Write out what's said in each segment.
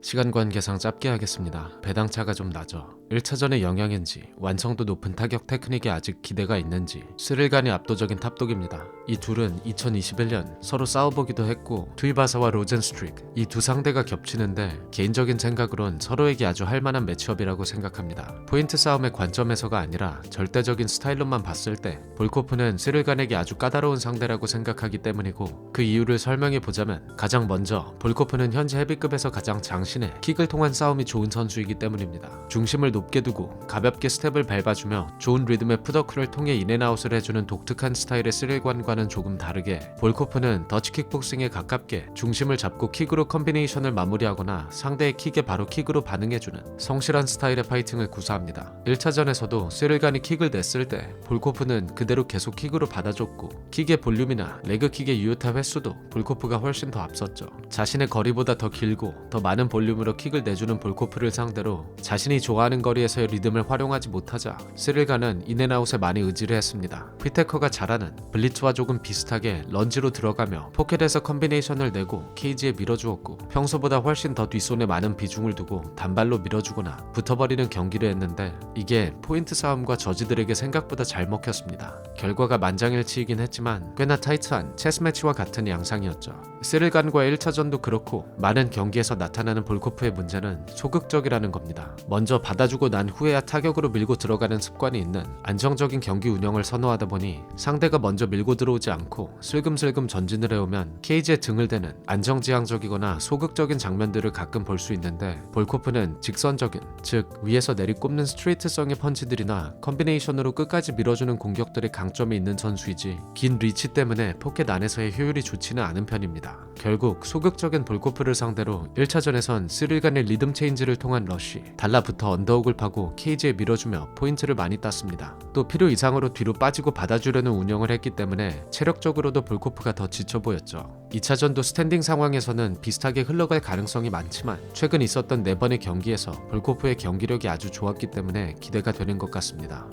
시간 관계상 짧게 하겠습니다. 배당차가 좀 나죠. 1차전의 영향인지 완성도 높은 타격 테크닉에 아직 기대가 있는지 스릴간이 압도적인 탑독입니다. 이 둘은 2021년 서로 싸워보기도 했고 투이바사와 로젠스트릭 이 두 상대가 겹치는데 개인적인 생각으론 서로에게 아주 할만한 매치업이라고 생각합니다. 포인트 싸움의 관점에서가 아니라 절대적인 스타일로만 봤을 때 볼코프는 스릴간에게 아주 까다로운 상대라고 생각하기 때문이고 그 이유를 설명해 보자면 가장 먼저 볼코프는 현재 헤비급에서 가장 장 신의 킥을 통한 싸움이 좋은 선수이기 때문입니다. 중심을 높게 두고 가볍게 스텝을 밟아주며 좋은 리듬의 푸더크를 통해 인앤아웃을 해주는 독특한 스타일의 스릴관과는 조금 다르게 볼코프는 더치 킥복싱에 가깝게 중심을 잡고 킥으로 컨비네이션을 마무리하거나 상대의 킥에 바로 킥으로 반응해주는 성실한 스타일의 파이팅을 구사합니다. 1차전에서도 스릴간이 킥을 냈을 때 볼코프는 그대로 계속 킥으로 받아줬고 킥의 볼륨이나 레그킥의 유효타 횟수도 볼코프가 훨씬 더 앞섰죠. 자신의 거리보다 더 길고 더 많은 볼 륨으로 킥을 내주는 볼코프를 상대로 자신이 좋아하는 거리에서의 리듬을 활용하지 못하자 스릴간은 인앤아웃에 많이 의지를 했습니다. 휘테커가 잘하는 블리츠와 조금 비슷하게 런지로 들어가며 포켓에서 컨비네이션을 내고 케이지에 밀어주었고 평소보다 훨씬 더 뒷손에 많은 비중을 두고 단발로 밀어주거나 붙어버리는 경기를 했는데 이게 포인트 싸움과 저지들에게 생각보다 잘 먹혔습니다. 결과가 만장일치이긴 했지만 꽤나 타이트한 체스 매치와 같은 양상이었죠. 스릴간과 1차전도 그렇고 많은 경기에서 나타나는 볼코프의 문제는 소극적이라는 겁니다. 먼저 받아주고 난 후에야 타격으로 밀고 들어가는 습관이 있는 안정적인 경기 운영을 선호하다 보니 상대가 먼저 밀고 들어오지 않고 슬금슬금 전진을 해오면 케이지에 등을 대는 안정지향적이거나 소극적인 장면들을 가끔 볼 수 있는데 볼코프는 직선적인 즉 위에서 내리꼽는 스트레이트성의 펀치들이나 컨비네이션으로 끝까지 밀어주는 공격들의 강점이 있는 선수이지 긴 리치 때문에 포켓 안에서의 효율이 좋지는 않은 편입니다. 결국 소극적인 볼코프를 상대로 1차전에선 스릴간의 리듬 체인지를 통한 러쉬, 달라붙어 언더옥을 파고 케이지에 밀어주며 포인트를 많이 땄습니다. 또 필요 이상으로 뒤로 빠지고 받아주려는 운영을 했기 때문에 체력적으로도 볼코프가 더 지쳐 보였죠. 2차전도 스탠딩 상황에서는 비슷하게 흘러갈 가능성이 많지만 최근 있었던 4번의 경기에서 볼코프의 경기력이 아주 좋았기 때문에 기대가 되는 것 같습니다.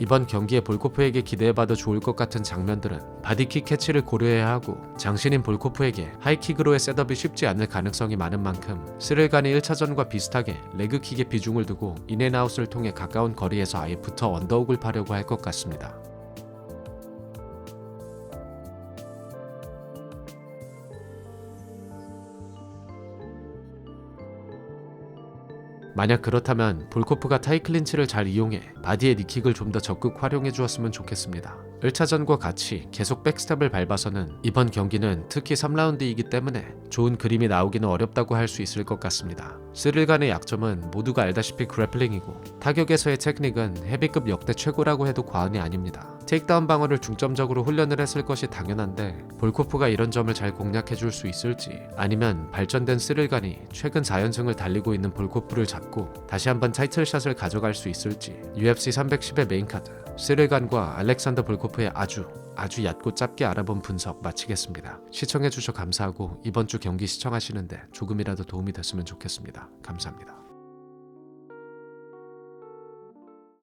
이번 경기에 볼코프에게 기대해봐도 좋을 것 같은 장면들은 바디킥 캐치를 고려해야 하고 장신인 볼코프에게 하이킥으로의 셋업이 쉽지 않을 가능성이 많은 만큼 스릴간이 1차전과 비슷하게 레그킥에 비중을 두고 인앤아웃을 통해 가까운 거리에서 아예 붙어 언더옥을 파려고 할 것 같습니다. 만약 그렇다면 볼코프가 타이 클린치를 잘 이용해 바디의 니킥을 좀 더 적극 활용해 주었으면 좋겠습니다. 1차전과 같이 계속 백스텝을 밟아서는 이번 경기는 특히 3라운드이기 때문에 좋은 그림이 나오기는 어렵다고 할 수 있을 것 같습니다. 스릴간의 약점은 모두가 알다시피 그래플링이고 타격에서의 테크닉은 헤비급 역대 최고라고 해도 과언이 아닙니다. 테이크다운 방어를 중점적으로 훈련을 했을 것이 당연한데 볼코프가 이런 점을 잘 공략해 줄 수 있을지 아니면 발전된 스릴간이 최근 4연승을 달리고 있는 볼코프를 잡고 다시 한번 타이틀샷을 가져갈 수 있을지 UFC 310의 메인카드 스릴간과 알렉산더 볼코프의 아주 아주 얕고 짧게 알아본 분석 마치겠습니다. 시청해 주셔서 감사하고 이번 주 경기 시청하시는데 조금이라도 도움이 됐으면 좋겠습니다. 감사합니다.